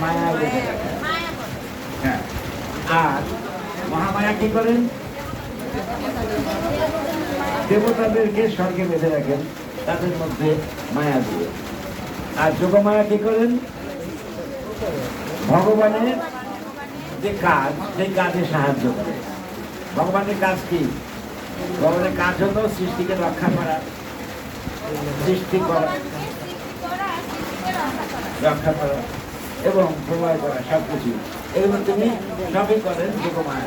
মায়া হ্যাঁ। আর মহামায়া কি করেন? দেবতাদেরকে স্বর্গে বেঁধে রাখেন, তাদের মধ্যে মায়া দিয়ে। আর যোগমায়া কি করেন? ভগবানের যে কাজ, সেই কাজে সাহায্য করে। ভগবানের কাজ কি? ভগবানের কাজ হলো সৃষ্টিকে রক্ষা করা, সৃষ্টি করা। রক্ষা করা এবং প্রলয় করা সব কিছু এগুলো তিনি সবই করেন যোগমায়া।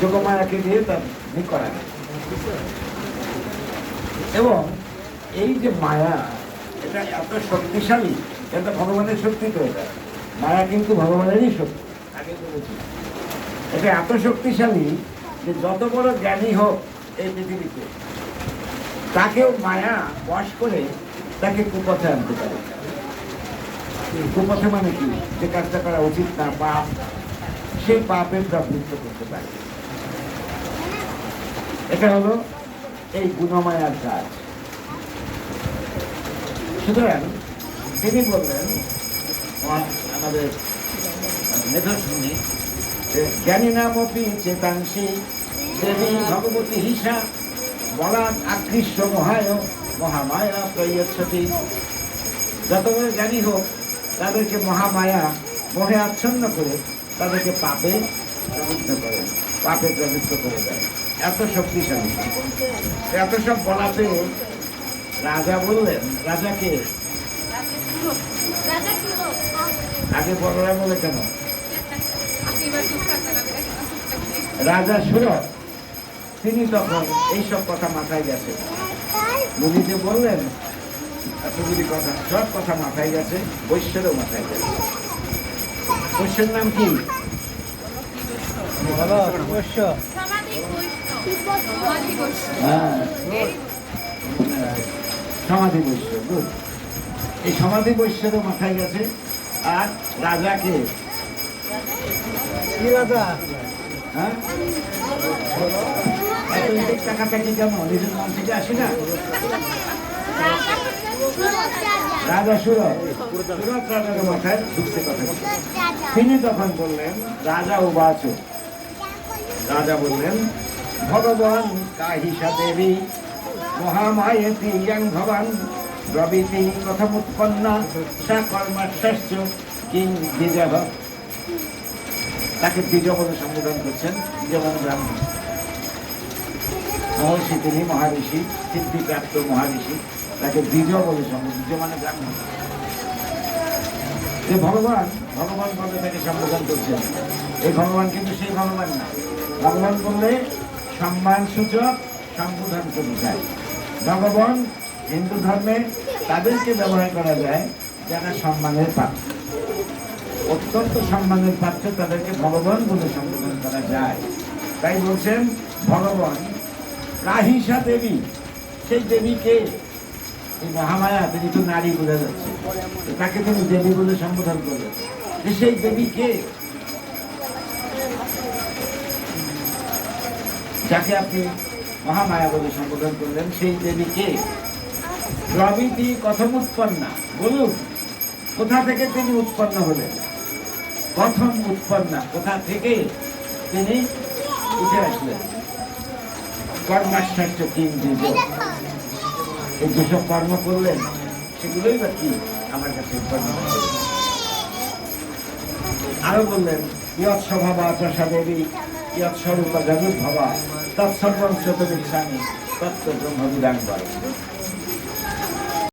যোগমায়াকে দিয়ে তার করান এবং এই যে মায়া, এটা এত শক্তিশালী, এটা ভগবানের শক্তি তো এটা। মায়া কিন্তু ভগবানেরই শক্তি, আগে বলেছি। এটা এত শক্তিশালী যে যত বড় জ্ঞানী হোক এই পৃথিবীতে, তাকেও মায়া বশ করে তাকে কুপথে আনতে পারে। কুপথে মানে কি? যে কাজটা করা উচিত না, পাপ, সেই পাপের প্রবৃত্ত করতে পারে। এটা হলো এই গুণমায়ার কাজ। সুতরাং তিনি বললেন আমাদের মেধস্বিনী যে জ্ঞানী নামপি চেতাংশী, দেবী ভগবতী হিসা বলাৎ আকৃষ্ট মহায়, মহামায়া প্রয়চ্ছতি। যত বড় জ্ঞানী হোক তাদেরকে মহামায়া মোহে আচ্ছন্ন করে তাদেরকে পাপে প্রবৃত্ত করে, পাপে প্রবৃত্ত করে দেয়। এত শক্তিশালী। এত সব বলাতে রাজা বললেন রাজাকে আগে বড়রা বলে কেন? রাজা সুরত, তিনি তখন এইসব কথা মাথায় গেছে। মুভিতে বললেন এতগুলি কথা সব কথা মাথায় গেছে বৈশ্যেরও মাথায় গেছে। বৈশ্যের নাম কি? হ্যাঁ সমাধি বৈশ্য গুড এই সমাধি বৈশ্যেরও মাথায় গেছে। আর রাজাকে? হ্যাঁ? এত এদিক টাকাটাকি কেন নিজের মন থেকে আসি না? রাজা সুরত সুরত রাজার মাথায় ঢুকছে কথা। তিনি তখন বললেন, রাজা উবাচ রাজা বললেন, ভগবান কাহিসা দেবী, মহামায়েতি ইয়াং ভবান রবিতি কথামুৎপন্না সা কর্মাশ্বাস্য কিং দ্বিজহ তাকে দ্বিজ বলে সম্বোধন করছেন যেমন ব্রাহ্মণ। মহর্ষি তিনি মহারিষি সিদ্ধিপ্রাপ্ত মহারিষি তাকে দ্বিজ বলে সম্বোধন দ্বিজ মানে ব্রাহ্মণ যে ভগবান ভগবান বলে তাকে সম্বোধন করছেন এই ভগবান কিন্তু সেই ভগবান না। ভগবান বললে সম্মান সূচক সম্বোধন করে যায়। ভগবান হিন্দু ধর্মে তাদেরকে ব্যবহার করা যায় যারা সম্মানের পাত্র। অত্যন্ত সম্মানের পাত্র তাদেরকে ভগবান বলে সম্বোধন করা যায়। তাই বলছেন, ভগবান রাহিসা দেবী, সেই দেবীকে এই মহামায়া তিনি তো নারী বলে যাচ্ছে। তাকে দেবী বলে সম্বোধন যে সেই দেবীকে যাকে আপনি মহামায়া বলে সম্বোধন করলেন, সেই দেবীকে প্রভৃতি কথম উৎপন্না। বলুন, কোথা থেকে তিনি উৎপন্ন হলেন? প্রথম উৎপন্না। কোথা থেকে তিনি উঠে আসলেন? কর্মাশ্চর্য দিন এই যেসব কর্ম করলেন, সেগুলোই বা কি? আমার কাছে আরও বললেন ইয়ৎ স্বভাব আচাষা দেবী ইয়ৎ স্বরূপা জগৎ ভাবা তৎসর্বং শত স্বামী তত্ত্ব ব্রহ্মবিদাং বলে